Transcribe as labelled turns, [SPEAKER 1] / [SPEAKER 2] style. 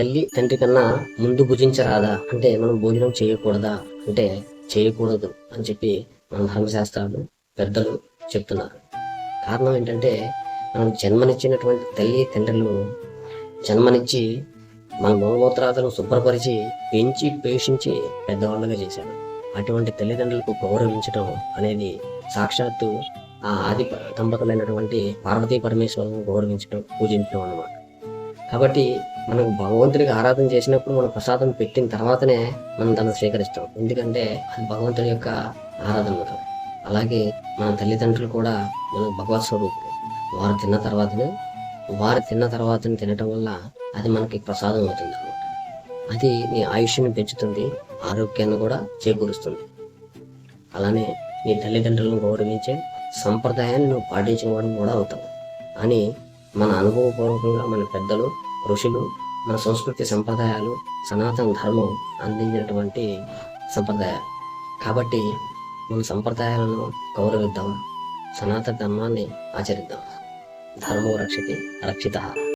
[SPEAKER 1] తల్లి తండ్రి కన్నా ముందు భుజించరాదా? అంటే మనం భోజనం చేయకూడదా? అంటే చేయకూడదు అని చెప్పి మన ధర్మశాస్త్రాలు పెద్దలు చెప్తున్నారు. కారణం ఏంటంటే మనం జన్మనిచ్చినటువంటి తల్లి తండ్రులు జన్మనిచ్చి మన మూలమూత్రాలను శుభ్రపరిచి పెంచి పోషించి పెద్దవాళ్ళగా చేశారు. అటువంటి తల్లిదండ్రులకు గౌరవించడం అనేది సాక్షాత్తు ఆ ఆది దంపతులైనటువంటి పార్వతీ పరమేశ్వరులను గౌరవించడం పూజించడం అన్నమాట. కాబట్టి మనం భగవంతుడికి ఆరాధన చేసినప్పుడు మనం ప్రసాదం పెట్టిన తర్వాతనే మనం దాన్ని స్వీకరిస్తాం. ఎందుకంటే అది భగవంతుడి యొక్క ఆరాధన అలాగే మన తల్లిదండ్రులు కూడా మన భగవత్ స్వరూపులు. వారు తిన్న తర్వాతనే వారు తిన్న తర్వాతని తినటం వల్ల అది మనకి ప్రసాదం అవుతుంది అనమాట అది నీ ఆయుష్ని పెంచుతుంది ఆరోగ్యాన్ని కూడా చేకూరుస్తుంది. అలానే నీ తల్లిదండ్రులను గౌరవించే సంప్రదాయాన్ని నువ్వు పాటించిన వాడిని కూడా అవుతావు. అని మన అనుభవపూర్వకంగా మన పెద్దలు ఋషులు మన సంస్కృతి సంప్రదాయాలు సనాతన ధర్మం అందించినటువంటి సంప్రదాయాలు. కాబట్టి మన సంప్రదాయాలను గౌరవిద్దాం సనాతన ధర్మాన్ని ఆచరిద్దాం. ధర్మో రక్షితి రక్షిత.